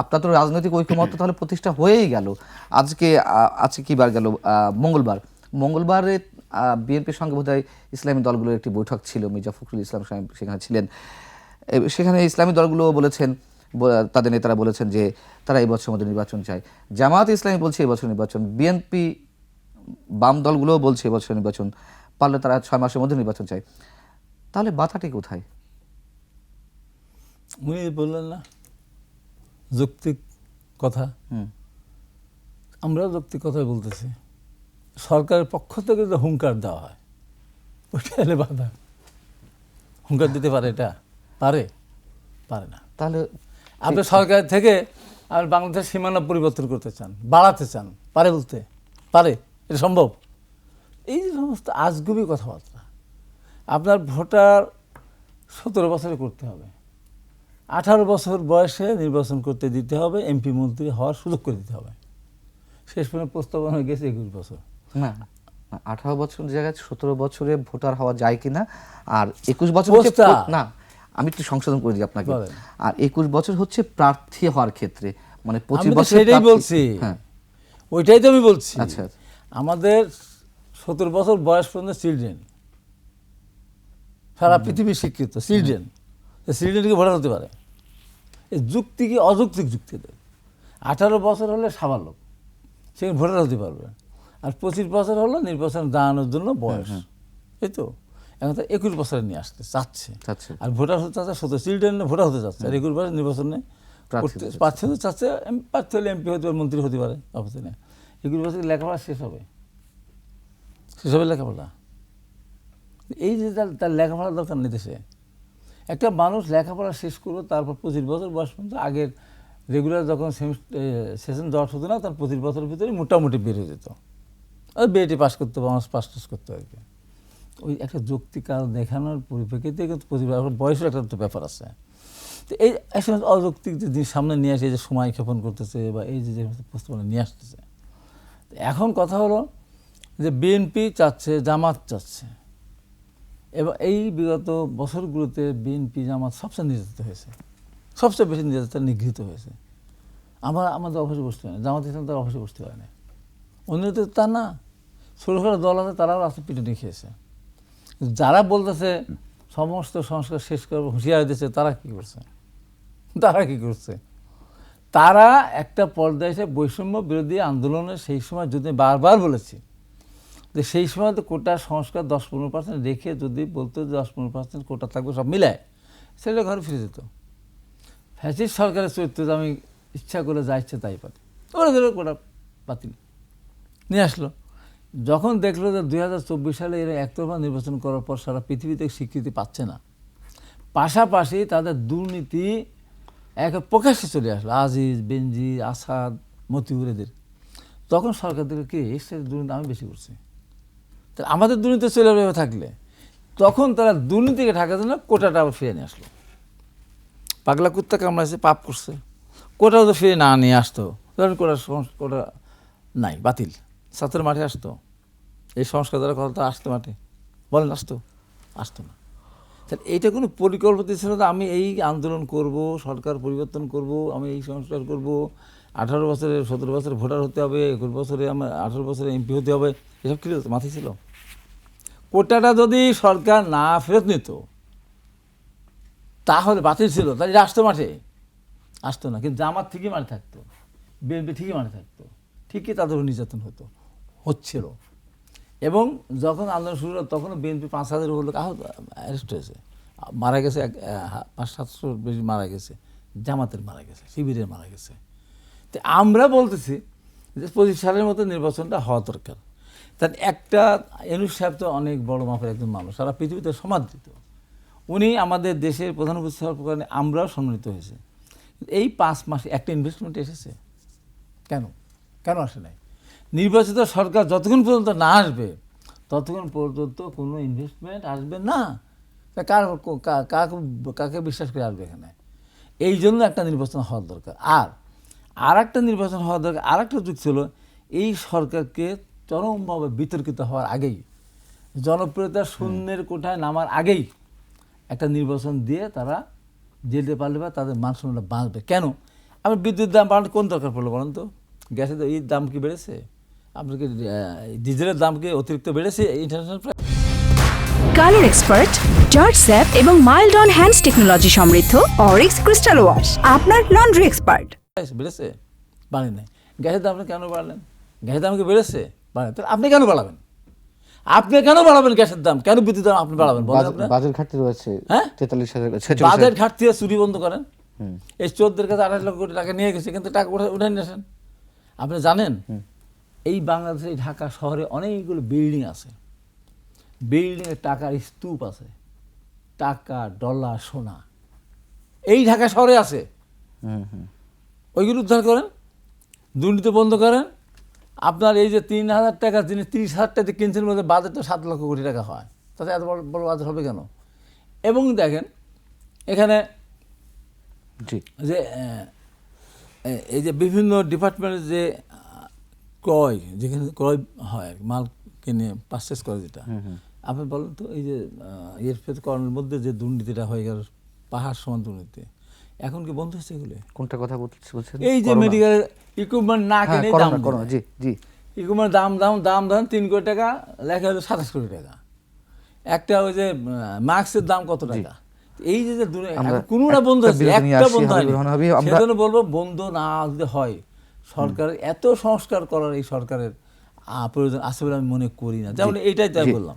আপনার তো রাজনৈতিক ঐক্যমত্য তাহলে প্রতিষ্ঠা হয়েই গেল। আজকে আজকে কি বার গেল? মঙ্গলবার। মঙ্গলবারে বিএনপির সঙ্গে বোধহয় ইসলামী দলগুলোর একটি বৈঠক ছিল, মির্জা ফখরুল ইসলাম সেখানে ছিলেন। সেখানে ইসলামী দলগুলো বলেছেন তাদের নেতারা বলেছেন যে তারা এই বছরের মধ্যে নির্বাচন চায়। জামাত ইসলামী বলছে এবছর নির্বাচন, বিএনপি বাম দলগুলোও বলছে এবছর নির্বাচন, পারলে তারা ছয় মাসের মধ্যে নির্বাচন চায়। তাহলে বাধাটি কোথায়? উনি বললেন না? যৌক্তিক কথা। হুম। আমরাও যৌক্তিক কথাই বলতেছি। সরকারের পক্ষ থেকে যে হুঙ্কার দেওয়া হয় ওইটা হলে বাধা। হুঙ্কার দিতে পারে এটা? পারে? পারে না। তাহলে আপনি সরকার থেকে আর বাংলাদেশের সীমানা পরিবর্তন করতে চান বাড়াতে চান পারে বলতে? পারে? এটা সম্ভব? এই যে সমস্ত আজগুবি কথাবার্তা আপনার ভোটার সতেরো বছরে করতে হবে। আঠারো বছর বয়সে নির্বাচন করতে দিতে হবে এমপি মন্ত্রী হওয়ার সুযোগ করে দিতে হবে। শেষ পর্যন্ত প্রস্তাবনা হয়ে গেছে একুশ বছর। না আঠারো বছর জায়গায় সতেরো বছরে ভোটার হওয়া যায় কিনা আর একুশ বছর না আমি একটু সংশোধন করে দিই আপনাকে। আর একুশ বছর হচ্ছে প্রার্থী হওয়ার ক্ষেত্রে মানে পঁচিশ বছর সেটাই বলছি। হ্যাঁ। ওইটাই তো আমি বলছি। আচ্ছা। আমাদের সতেরো বছর বয়স পর্যন্ত চিলড্রেন সারা পৃথিবী শিক্ষিত চিলড্রেন চিলড্রেনকে ভোটার হতে পারে। এই যুক্তি কি অযৌক্তিক যুক্তি দেয়। আঠারো বছর হলে সাবালক সে ভোটার হতে পারবে। আর পঁচিশ বছর হলো নির্বাচন দাঁড়ানোর জন্য বয়স। এই তো? এখন তো একুশ বছরে নিয়ে আসতে চাচ্ছে। আর ভোটার হতে চাচ্ছে সত্তর চিলড্রেন ভোটার হতে চাচ্ছে। আর একুশ বছর নির্বাচনে প্রার্থী হতে চাচ্ছে। প্রার্থী হলে এমপি হতে পারে মন্ত্রী হতে পারে অবস্থা নেই একুশ বছর লেখাপড়া শেষ হবে। শেষ হবে লেখাপড়া। এই যে তার লেখাপড়ার দরকার নেই দেশে। একটা মানুষ লেখাপড়া শেষ করল, তারপর পঁচিশ বছর বয়স পর্যন্ত আগের রেগুলার যখন সেশন দেওয়া হতো না তখন পঁচিশ বছরের ভিতরে মোটামুটি হয়ে যেত। আর বিএটি পাস করতে হবে অনার্স পাস টাস করতে আর কি। ওই একটা যৌক্তিক কারণ দেখানোর পরিপ্রেক্ষিতে কিন্তু পঁচিশ বছর বয়সের একটা তো ব্যাপার আছে। তো এই সময় অযৌক্তিক যে সামনে নিয়ে আসে, এই যে সময় ক্ষেপণ করতেছে বা এই যে প্রস্তাবনা নিয়ে আসতেছে। এখন কথা হলো যে বিএনপি চাচ্ছে, জামাত চাচ্ছে। এবং এই বিগত বছরগুলোতে বিএনপি জামাত সবচেয়ে নির্যাতিত হয়েছে। সবচেয়ে বেশি নির্যাতিত নিগৃহীত হয়েছে। আমরা, আমাদের অফিসে বসতে হয় না। জামাত ইসলাম তার অফিসে বসতে হয় না। অন্য তো না। ছোটোখাটো দল আছে, তারাও রাস্তা পিটুনি খেয়েছে। যারা বলতেছে, সমস্ত সংস্কার শেষ করব হুঁশিয়ারি দিচ্ছে তারা কি করছে? তারা কি করছে? তারা একটা পর্যায়ে এসে বৈষম্য বিরোধী আন্দোলনে সেই সময় যদি বারবার বলেছি যে সেই সময় তো কোটা সংস্কার দশ পনেরো পার্সেন্ট রেখে যদি বলতো দশ পনেরো পার্সেন্ট কোটা থাকবে, সব মিলায়, সেটা ঘরে ফিরে যেত। ফ্যাসিস্ট সরকারের চরিত্র আমি ইচ্ছা করে যা ইচ্ছে তাই পারি। ওরা ধরে কোটা বাতিল। নিয়ে আসলো। যখন দেখল যে দুই হাজার চব্বিশ সালে এরা একতরফা নির্বাচন করার পর সারা পৃথিবীতে স্বীকৃতি পাচ্ছে না। পাশাপাশি তাদের দুর্নীতি এক প্রকাশ্যে চলে আসলো। আজিজ বেনজি আসাদ, মতিউর এদের। তখন সরকার থেকে কি এক্সট্রা দুর্নীতি আমি বেশি করছি। তাহলে আমাদের দুর্নীতি চলে যাবে থাকলে, তখন তারা দুর্নীতিকে ঢাকার জন্য কোটাটা আবার ফিরে নিয়ে আসলো। পাগলা কুত্তা কামড়াইছে, পাপ করছে। কোটাও তো ফিরে না নিয়ে আসতো। ধরেন কোটা কোটা নাই, বাতিল। ছাত্রের মাঠে আসতো। এই সংস্কার দ্বারা কথা তো আসতো মাঠে। বলেন, আসতো? আসতো না। তাহলে এইটা কোনো পরিকল্পিত ছিল না, আমি এই আন্দোলন করব, সরকার পরিবর্তন করব, আমি এই সংস্কার করব, আঠারো বছরে সতেরো বছরে ভোটার হতে হবে, একুশ বছরে আমার, আঠারো বছরে এমপি হতে হবে। এসব কি মাথায় ছিল? কোটাটা যদি সরকার না ফেরত নিত, তাহলে বাতিল ছিল। তাহলে আসতো মাঠে? আসতো না। কিন্তু জামাত ঠিকই মাঠে থাকতো, বিএনপি ঠিকই মাঠে থাকতো। ঠিকই তাদের নির্যাতন হতো, হচ্ছিল। এবং যখন আন্দোলন শুরু হলো তখনও বিএনপি পাঁচ হাজার লোক আহত অ্যারেস্ট হয়েছে। মারা গেছে এক পাঁচ সাতশো বেশি মারা গেছে। জামাতের মারা গেছে, শিবিরের মারা গেছে। তো আমরা বলতেছি যে পঁচিশ সালের মতো নির্বাচনটা হওয়া দরকার। তার একটা এনুস সাহেব তো অনেক বড় মাপের একজন মানুষ, সারা পৃথিবীতে সমাদৃত। উনি আমাদের দেশের প্রধান হওয়ার কারণে আমরাও সম্মানিত হয়েছে। এই পাঁচ মাসে একটা ইনভেস্টমেন্ট এসেছে। কেন? কেন আসে নাই? নির্বাচিত সরকার যতক্ষণ পর্যন্ত না আসবে, ততক্ষণ পর্যন্ত কোনো ইনভেস্টমেন্ট আসবে না। কার কাকে বিশ্বাস করে আসবে এখানে? এই জন্য একটা নির্বাচন হওয়ার দরকার। আর আর একটা নির্বাচন হওয়ার দরকার আর একটা যুগ ছিল এই সরকারকে চরমভাবে বিতর্কিত হওয়ার আগেই জনপ্রিয়তা শূন্যের কোঠায় নামার আগেই একটা নির্বাচন দিয়ে তারা যেতে পারলে বা তাদের মান সম্মানটা বাঁচবে। কেন? আমার বিদ্যুৎ দাম বাড়ানোর কোন দরকার পড়ল বলেন তো? গ্যাসের এই দাম কি বেড়েছে? আপনার কি ডিজেলের দাম কি অতিরিক্ত বেড়েছে international price colour expert George sap এবং মাইল্ড অন হ্যান্ডস টেকনোলজি সমৃদ্ধ অরিক্স ক্রিস্টাল ওয়াশ আপনার লন্ড্রি এক্সপার্ট বেড়েছে? বাড়ে নাই গ্যাসের দাম আপনি কেন বাড়লেন? গ্যাসের দাম কি বেড়েছে? তাহলে আপনি কেন বাড়াবেন? আপনি কেন বাড়াবেন গ্যাসের দাম? কেন বিদ্যুৎ দাম আপনি বাড়াবেন? বাজেট- ঘাটতি রয়েছে হ্যাঁ? তেতাল্লিশ হাজার ছেচল্লিশ ঘাটতি চুরি বন্ধ করেন। এই চোদ্দের কাছে আঠাশ লক্ষ কোটি টাকা নিয়ে গেছে কিন্তু টাকা উঠে উঠে নিয়ে আসেন। আপনি জানেন? এই বাংলাদেশে ঢাকা শহরে অনেকগুলো বিল্ডিং আছে। বিল্ডিংয়ে টাকার স্তূপ আছে। টাকা ডলার সোনা। এই ঢাকা শহরে আছে। হুম, হুম। ওইগুলো উদ্ধার করেন। দুর্নীতি বন্ধ করেন। আপনার এই যে তিন হাজার টাকা জিনিস তিরিশ হাজার টাকা কিনছেন বলতে বাজেট তো সাত লক্ষ কোটি টাকা হয়। তাতে এত বড় বড় বাজেট হবে কেন? এবং দেখেন এখানে জি। যে এই যে বিভিন্ন ডিপার্টমেন্টের যে ক্রয় যেখানে ক্রয় হয় মাল কিনে পারচেস করে যেটা। আপনি বলেন তো এই যে এর ফেরকরণের মধ্যে যে দুর্নীতিটা হয়ে গেল পাহাড় সমান দুর্নীতি। এখন কি বন্ধ হচ্ছে এগুলো? কোনটা কথা বলছে- বলছেন? এই যে। মেডিকেল ইকুইপমেন্ট না হ্যাঁ, কিনে দাম জি জি। ইকুইপমেন্ট দাম দাম দাম দাম তিন কোটি টাকা লেখা হলো সাতাশ কোটি টাকা। একটা ওই যে মাস্কের দাম কত টাকা? এই যে কোনোটা বন্ধ হচ্ছে একটা বন্ধ হয়নি। সেজন্য বলব বন্ধ না যদি হয় সরকারের এত সংস্কার করার এই সরকারের প্রয়োজন আছে বলে আমি মনে করি না। যেমন এইটাই তাই বললাম।